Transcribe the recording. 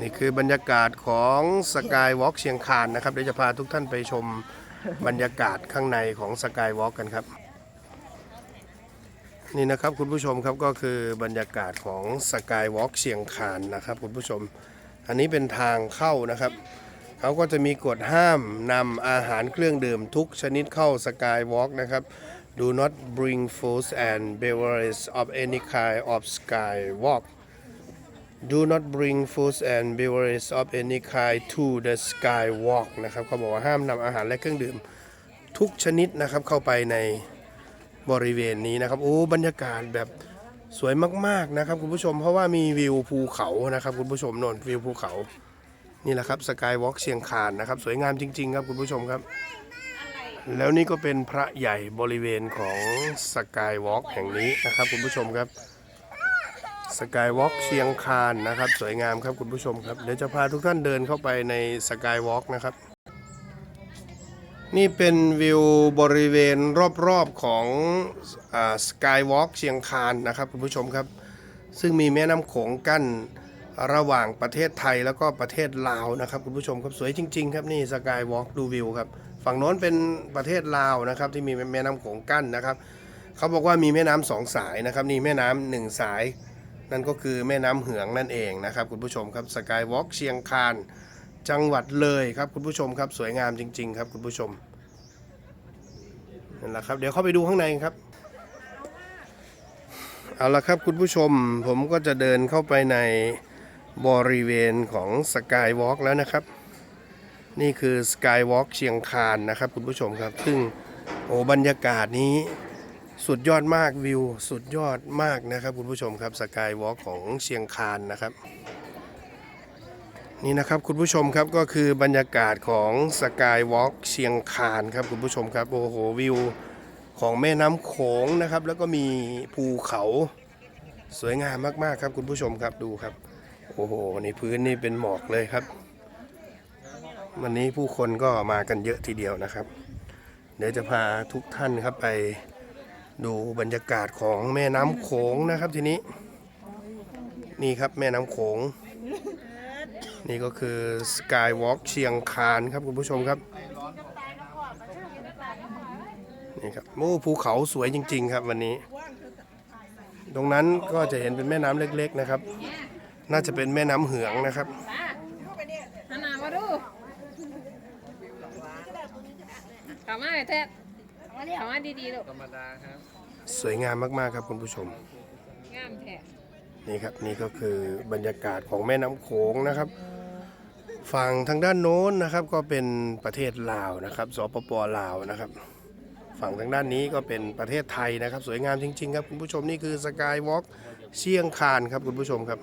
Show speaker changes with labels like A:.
A: นี่คือบรรยากาศของสกายวอล์กเชียงคานนะครับเดี๋ยวจะพาทุกท่านไปชมบรรยากาศข้างในของสกายวอล์กกันครับ นี่นะครับคุณผู้ชมครับก็คือบรรยากาศของสกายวอล์กเชียงคานนะครับคุณผู้ชม อันนี้เป็นทางเข้านะครับเขาก็จะมีกฎห้ามนำอาหารเครื่องดื่มทุกชนิดเข้าสกายวอล์กนะครับ Do not bring food and beverages of any kind of skywalk Do not bring foods and beverages of any kind to the skywalk นะครับเขาบอกว่าห้ามนำอาหารและเครื่องดื่มทุกชนิดนะครับเข้าไปในบริเวณนี้นะครับโอ้บรรยากาศแบบสวยมากๆนะครับคุณผู้ชมเพราะว่ามีวิวภูเขานะครับคุณผู้ชมนนวิวภูเขา นี่แหละครับสกายวอล์กเชียงคานนะครับ สวยงามจริง ๆ ครับคุณผู้ชมครับ แล้วนี่ก็เป็นพระใหญ่บริเวณของสกายวอล์กแห่งนี้นะครับคุณผู้ชมครับ สกายวอล์กเชียงคานนะครับ สวยงามครับคุณผู้ชมครับ เดี๋ยวจะพาทุกท่านเดินเข้าไปในสกายวอล์กนะครับ นี่เป็นวิวบริเวณรอบๆของสกายวอล์กเชียงคานนะครับคุณผู้ชมครับ ซึ่งมีแม่น้ำโขงกั้นระหว่างประเทศไทยแล้วก็ประเทศลาวนะครับคุณผู้ชมครับสวยจริง ๆ ครับนี่สกายวอล์กดูวิวครับฝั่งโน้นเป็นประเทศลาวนะครับที่มีแม่น้ำโขงกั้นนะครับ เขาบอกว่ามีแม่น้ำสองสายนะครับนี่แม่น้ำหนึ่งสาย นั่นก็คือแม่น้ำเหืองนั่นเองนะครับคุณผู้ชมครับสกายวอล์กเชียงคานจังหวัดเลยครับคุณผู้ชมครับสวยงามจริง ๆ ครับคุณผู้ชมนั่นแหละครับเดี๋ยวเข้าไปดูข้างในครับเอาละครับคุณผู้ชมผมก็จะเดินเข้าไปในบริเวณของสกายวอล์กแล้วนะครับ นี่คือสกายวอล์กเชียงคานนะครับคุณผู้ชมครับ ซึ่งโอ้บรรยากาศนี้ สุดยอดมากวิว สุดยอดมากนะครับคุณผู้ชมครับสกายวอล์กของเชียงคานนะครับ นี่นะครับคุณผู้ชมครับก็คือบรรยากาศของสกายวอล์กเชียงคานครับคุณผู้ชมครับโอ้โหวิวของแม่น้ำโขงนะครับ แล้วก็มีภูเขาสวยงามมากๆครับคุณผู้ชมครับดูครับ โอ้โหนี่พื้นนี่เป็นหมอกเลยครับ วันนี้ผู้คนก็มากันเยอะทีเดียวนะครับ เดี๋ยวจะพาทุกท่านครับไป ดูบรรยากาศของแม่น้ำโขงนะครับทีนี้ นี่ครับแม่น้ำโขง นี่ก็คือสกายวอล์กเชียงคานครับคุณผู้ชมครับ นี่ครับโอ้ภูเขาสวยจริง ๆ ครับวันนี้ ตรงนั้นก็จะเห็นเป็นแม่น้ำเล็ก ๆนะครับ น่าจะเป็นแม่น้ำเหืองนะครับ
B: นามาดูกลับมา เลยเท็ดกลับมาดีๆลูก
A: สวยงามมากๆครับคุณผู้ชม
B: งามแท้
A: นี่ครับนี่ก็คือบรรยากาศของแม่น้ำโขงนะครับ ฝั่งทางด้านโน้นนะครับก็เป็นประเทศลาวนะครับสปปลาวนะครับ ฝั่งทางด้านนี้ก็เป็นประเทศไทยนะครับ สวยงามจริง ๆ ครับคุณผู้ชมนี่คือสกายวอล์กเชียงคานครับคุณผู้ชมครับ